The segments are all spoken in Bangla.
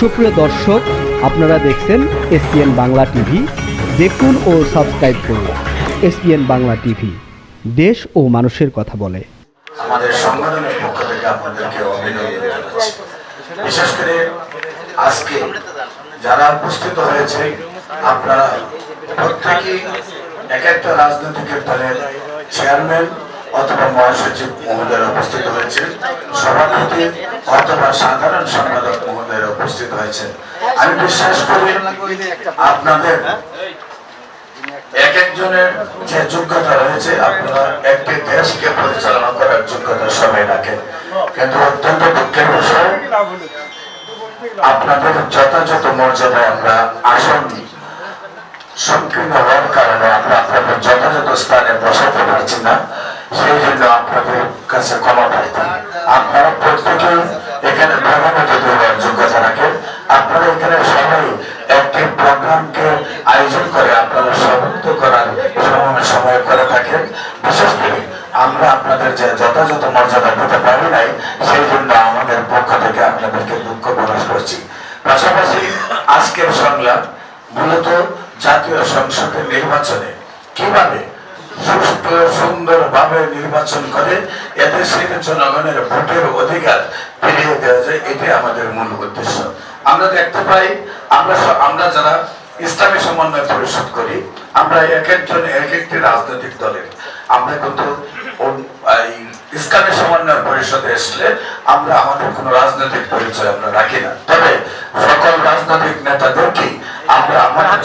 সুপ্রিয় দর্শক, আপনারা দেখছেন এসপিএন বাংলা টিভি। দেখুন ও সাবস্ক্রাইব করুন এসপিএন বাংলা টিভি। দেশ ও মানুষের কথা বলে। আমাদের সংগঠনের পক্ষ থেকে আপনাদেরকে অভিনন্দন জানাচ্ছি। বিশেষ করে আজকে যারা উপস্থিত হয়েছে, আপনারা প্রত্যেকেই এক একটা রাজনৈতিক দলের চেয়ারম্যান অথবা মহাসচিব মহোদয় উপস্থিত হয়েছেন। সভাপতি অথবা সাধারণ সম্পাদক মহোদয় উপস্থিত হয়েছেন। আমি বিশ্বাস করি আপনাদের এক একজনের যে যোগ্যতা রয়েছে, আপনারা একটি দেশকে পরিচালনা করার যোগ্যতা সবাই রাখেন। কিন্তু অত্যন্ত দুঃখের বিষয়, আপনাদের যথাযথ মর্যাদায় আমরা আসন সংকীর্ণ হওয়ার কারণে আমরা আপনাদের যথাযথ স্থানে বসাতে পারছি না। সেই জন্য আপনাদের কাছে ক্ষমা প্রার্থী আপনারা প্রত্যেকে এখানে অতিথি হওয়ার যোগ্যতা রাখেন। আপনারা এখানে সবাই একটি প্রোগ্রামকে আয়োজন করে আপনারা সমাপ্ত করার সময় সময় করে থাকেন। বিশেষ করে আমরা আপনাদের যে যথাযথ মর্যাদা দিতে পারি নাই, সেই জন্য আমাদের পক্ষ থেকে আপনাদেরকে দুঃখ প্রকাশ করছি। পাশাপাশি আজকের সংলাপ মূলত জাতীয় সংসদের নির্বাচনে কীভাবে সুষ্ঠু সুন্দর ভাবে নির্বাচন করে এদেশের জনগণের ভোটের অধিকার ফিরিয়ে দেওয়া যায় এটাই আমাদের মূল উদ্দেশ্য। আমরা দেখতে পাই আমরা আমরা যারা ইসলামী সমন্বয় পরিষদ করি আমরা এক একজন এক একটি রাজনৈতিক দলের। আমরা কিন্তু ইসলামী সমন্বয় পরিষদে আসলে আমরা আমাদের কোনো রাজনৈতিক পরিচয় আমরা রাখি না। তবে সকল রাজনৈতিক নেতাদেরকে আমরা আমাদের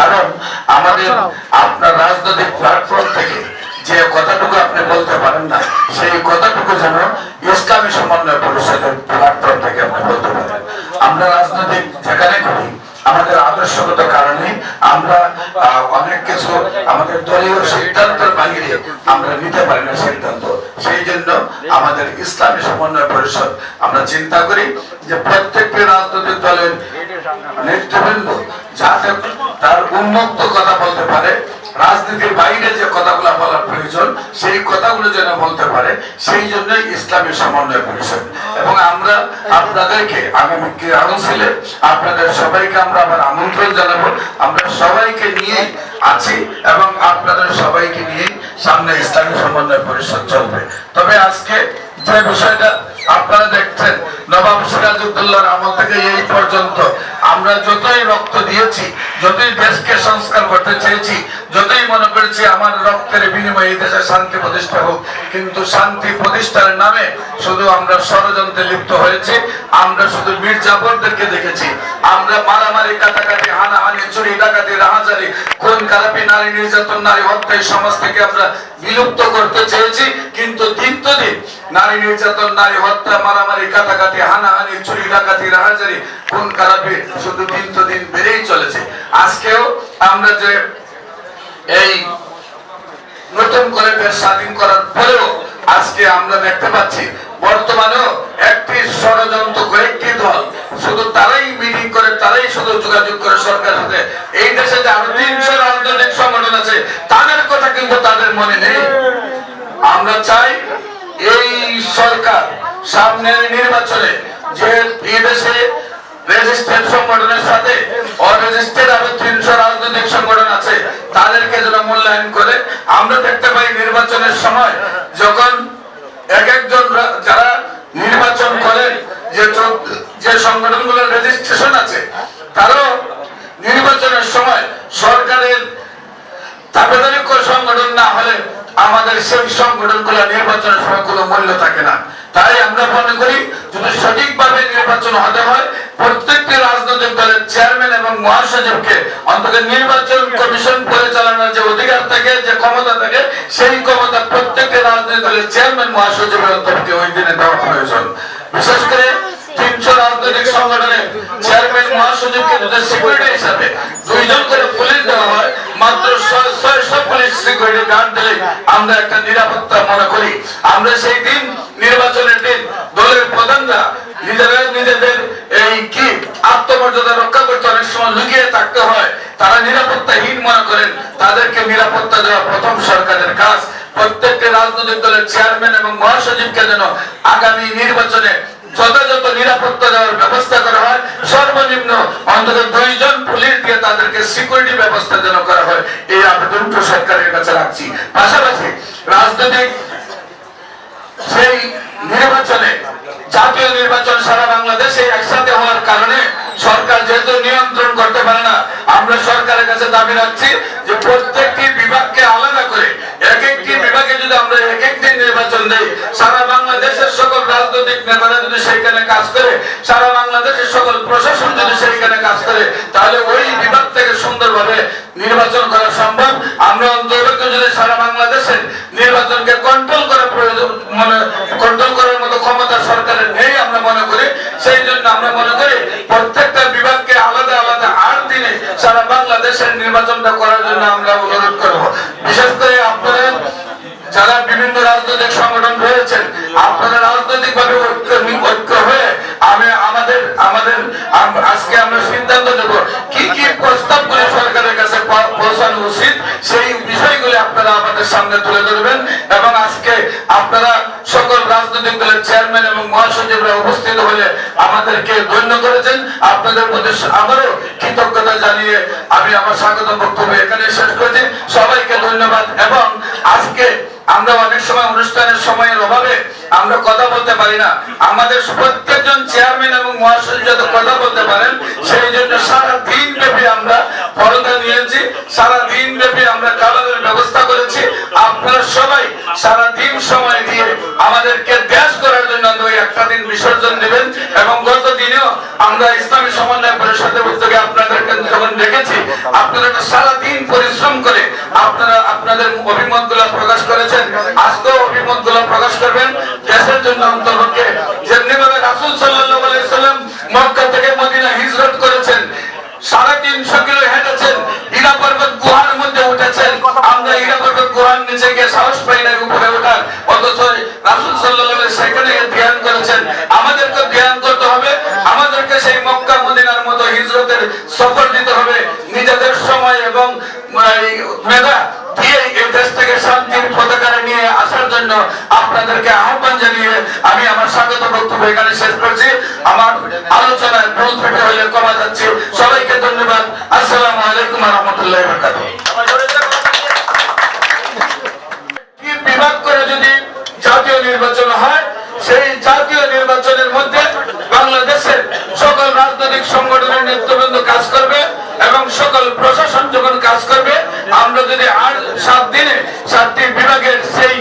কারণ আমাদের আপনার রাজনৈতিক প্ল্যাটফর্ম থেকে যে কথাটুকু আপনি বলতে পারেন না। সেই কথাটুকু যেন ইসলামী সমন্বয় পরিষদের প্ল্যাটফর্ম থেকে আপনি বলতে পারেন। আমরা রাজনৈতিক যেখানে করি, আমাদের আদর্শগত কারণে আমরা অনেক কিছু আমাদের দলীয় সিদ্ধান্তের বাইরে আমরা নিতে পারি না সিদ্ধান্ত। সেই জন্য আমাদের ইসলামী সমন্বয় পরিষদ আমরা চিন্তা করি যে প্রত্যেকটি রাজনৈতিক দলের নেতৃবৃন্দ যাতে তার উন্মুক্ত কথা বলতে পারে রাজনীতির বাইরে যে কথাগুলো বলার প্রয়োজন, সেই কথাগুলো যেন বলতে পারে, সেই জন্যই ইসলামী সমন্বয় পরিষদ। এবং আমরা আপনাদেরকে আগামী কাউন্সিলে আপনাদের সবাইকে আমরা আবার আমন্ত্রণ জানাব। আমরা সবাইকে নিয়ে আছি এবং আপনাদের সবাইকে নিয়ে সামনে ইসলামী সমন্বয় পরিষদ চলবে। তবে আজকে যে বিষয়টা আপনারা দেখছেন, নবাব সিরাজউদ্দৌলার আমল থেকে এই পর্যন্ত আমরা যতই রক্ত দিয়েছি, যতই দেশকে সংস্কার করতে চেয়েছি, যতই মনে করেছি আমার রক্তের বিনিময়ে এই দেশে শান্তি প্রতিষ্ঠা হোক, কিন্তু শান্তি প্রতিষ্ঠার নামে শুধু আমরা ষড়যন্ত্রে লিপ্ত হয়েছি, আমরা শুধু মির্জাফরদেরকে দেখেছি। আমরা মারামারি, কাটাকাটি, হানাহানি, চুরি, ডাকাতি রাহাজারি কোন কালাপি নারী নির্যাতন, নারী হত্যা সমাজ থেকে আমরা বিলুপ্ত করতে চেয়েছি। কিন্তু দিন তো দিন নারী নির্যাতন, নারী হত্যা, মারামারি, কাটাকাটি, হানাহানি, চুরি, ডাকাতি রাহাজারি কোন কালাপি শুধু দিন তো দিন বেড়েই চলেছে। আজকেও আমরা যে এই নতুন করে দেশ স্বাধীন করার পরেও আজকে আমরা দেখতে পাচ্ছি, বর্তমানেও একটি ষড়যন্ত্র কয়েকটি দল মনে নেই। আমরা চাই এই সরকার সামনের নির্বাচনে যে এই দেশে সংগঠনের সাথে আরও তিনশো রাজনৈতিক সংগঠন আছে, তাদেরকে যেন মূল্যায়ন করে। আমরা দেখতে পাই নির্বাচনের সময় যখন এক একজন যারা নির্বাচন করেন, যে যে সংগঠনগুলোর রেজিস্ট্রেশন আছে, তারাও নির্বাচনের সময় সরকারের দাবিদারি করে সংগঠন না হলে আমাদের সেই সংগঠনগুলো নির্বাচনের সময় কোনো মূল্য থাকে না। তাই আমরা মনে করি, যদি সঠিকভাবে নির্বাচন হতে হয়, প্রত্যেকটি রাজনৈতিক দলের চেয়ারম্যান এবং মহাসচিবকে অন্তত নির্বাচন কমিশন পরিচালনার যে অধিকার থাকে, যে ক্ষমতা থাকে, সেই ক্ষমতা প্রত্যেকটি রাজনৈতিক দলের চেয়ারম্যান, মহাসচিবের অন্তর্ভুক্ত ওই দিনে দেওয়া প্রয়োজন। বিশেষ করে তিনশো রাজনৈতিক সংগঠনের চেয়ারম্যান, মহাসচিবকে যদি সিকিউরিটি হিসাবে দুইজন করে পুলিশ দেওয়া হয় পুলিশ সিকিউরিটি দিলে আমরা একটা নিরাপত্তা মনে করি। আমরা সেই দিন নির্বাচনের দিন দলের প্রধানরা নিজেরা নিজেদের এই কি আত্মমর্যাদা রক্ষা করতে অনেক সময় লুকিয়ে থাকতে হয়। তারা নিরাপত্তাহীন মনে করেন। তাদেরকে নিরাপত্তা দেওয়া প্রথম সরকারের কাজ। প্রত্যেকটি রাজনৈতিক দলের চেয়ারম্যান এবং মহাসচিবকে যেন আগামী নির্বাচনে যথাযথ নিরাপত্তা দেওয়ার ব্যবস্থা করা হয়। সর্বনিম্ন অন্তত দুইজন পুলিশ দিয়ে তাদেরকে সিকিউরিটি ব্যবস্থা যেন করা হয়, এই আবেদনটা সরকারের কাছে রাখছি। পাশাপাশি রাজনৈতিক সেই নির্বাচনে, জাতীয় নির্বাচন সারা বাংলাদেশে একসাথে হওয়ার কারণে সরকার যেহেতু নিয়ন্ত্রণ করতে পারে না, আমরা সরকারের কাছে দাবি রাখছি যে প্রত্যেকটি বিভাগকে আলাদা করে এক একটি বিভাগে যদি আমরা এক একটি নির্বাচন দেই কাজ করে, সারা বাংলাদেশের সকল প্রশাসন যদি সেইখানে কাজ করে, তাহলে ওই বিভাগ থেকে সুন্দরভাবে নির্বাচন করা সম্ভব। আমরা অন্তর্ভুক্ত যদি সারা বাংলাদেশের নির্বাচনকে কন্ট্রোল করা প্রয়োজন, মনে কন্ট্রোল করার মতো ক্ষমতা সরকারের নেই আমরা মনে করি। সেই জন্য আমরা মনে করি প্রত্যেকটা বিভাগকে আলাদা আলাদা আট দিনে সারা বাংলাদেশের নির্বাচনটা করার জন্য আমরা অনুরোধ করব। বিশেষ করে আপনাদের যারা বিভিন্ন রাজনৈতিক সংগঠন রয়েছেন, আপনারা রাজনৈতিক ভাবে ঐক্য হয়ে আমাদের আজকে আমরা সিদ্ধান্ত নেব কি কি প্রস্তাবগুলি সরকারের কাছে পৌঁছানো উচিত, সেই বিষয়গুলি আপনারা আমাদের সামনে তুলে ধরবেন। এবং আজকে আপনারা সকল রাজনৈতিক দলের চেয়ারম্যান এবং মহাসচিবরা উপস্থিত হয়ে আমাদেরকে ধন্য করেছেন। আপনাদের প্রতি আবারও কৃতজ্ঞতা জানিয়ে আমি আমার স্বাগত বক্তব্য এখানে শেষ করছি। সবাইকে ধন্যবাদ। এবং আজকে আমরা অনেক সময় অনুষ্ঠানের সময়ের অভাবে আমরা কথা বলতে পারি না। আমাদের প্রত্যেকজন চেয়ারম্যান এবং মহাসচিব যাতে কথা বলতে পারেন, সেই জন্য সারা দিন ব্যাপী আমরা পরদা নিয়েছি, সারা দিন ব্যাপী আমরা কালারের ব্যবস্থা করেছি। আপনারা সবাই সারা দিন সময় দিয়ে আমাদেরকে দেশ করার জন্য ওই একটা দিন বিসর্জন দিবেন এবং গত দিনেও আমরা ইসলামী সমন্বয় পরিষদের উদ্যোগে আপনাদেরকে যখন দেখেছি আপনারা তো সারা দিন পরিশ্রম করে আপনারা আপনাদের অভিমত প্রকাশ করেছেন। আজকেও অভিমত প্রকাশ করবেন। দেশের জন্য অন্তর্পক্ষে যেমনি ভাবে রাসুল সাল্লাহ আলাইসাল্লাম মক্কা থেকে মদিনা হিজরত করেছেন, সাড়ে তিনশো কিলো হেঁটেছেন হীরা পর্বত গুহার মধ্যে উঠেছেন। আমরা হীরা পর্বত গুহার নিচে গিয়ে সাহস পাই না উপরে ওঠার। অথচ রাসুল সাল্লাহ মতো হিজরতের সফর দিতে হবে। নিজেদের সময় এবং মেধা দিয়ে এই দেশ থেকে শান্তির পতাকা নিয়ে আসার জন্য আপনাদেরকে আহ্বান জানিয়ে আমি আমার স্বাগত বক্তব্য এখানে শেষ করছি। আমার আলোচনায় ভুল ত্রুটি হলে ক্ষমা যাচ্ছি সবাইকে ধন্যবাদ। আসসালামু আলাইকুম রহমতুল্লাহ কি বিভাগ করে যদি জাতীয় নির্বাচন হয় সকল প্রশাসন যখন কাজ করবে, আমরা যদি আর সাত দিনে সাতটি বিভাগের সেই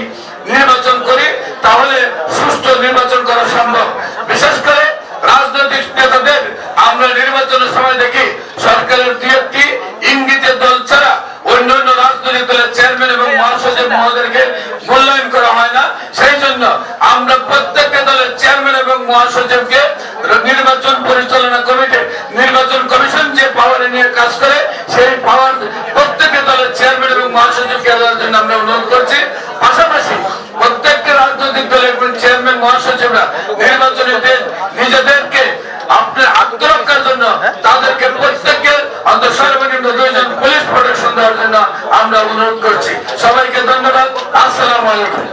নির্বাচন করি, তাহলে সুষ্ঠু নির্বাচন করা সম্ভব। বিশেষ করে রাজনৈতিক নেতাদের আমরা নির্বাচনের সময় দেখি, সরকারের দুই একটি ইঙ্গিতের দল ছাড়া অন্যান্য রাজনৈতিক দলের চেয়ারম্যান এবং মহাসচিব মহোদয়কে মূল্যায়ন করা হয় না। সেই জন্য আমরা প্রত্যেকটা দলের চেয়ারম্যান এবং মহাসচিবকে নির্বাচন পরিচালনা জনসচিবরা নির্বাচনের দিন নিজেদেরকে আপনার আত্মরক্ষার জন্য তাদেরকে প্রত্যেককে অন্তত সর্বনিম্ন দুইজন পুলিশ প্রোটেকশন দেওয়ার জন্য আমরা অনুরোধ করছি। সবাইকে ধন্যবাদ। আসসালামু আলাইকুম।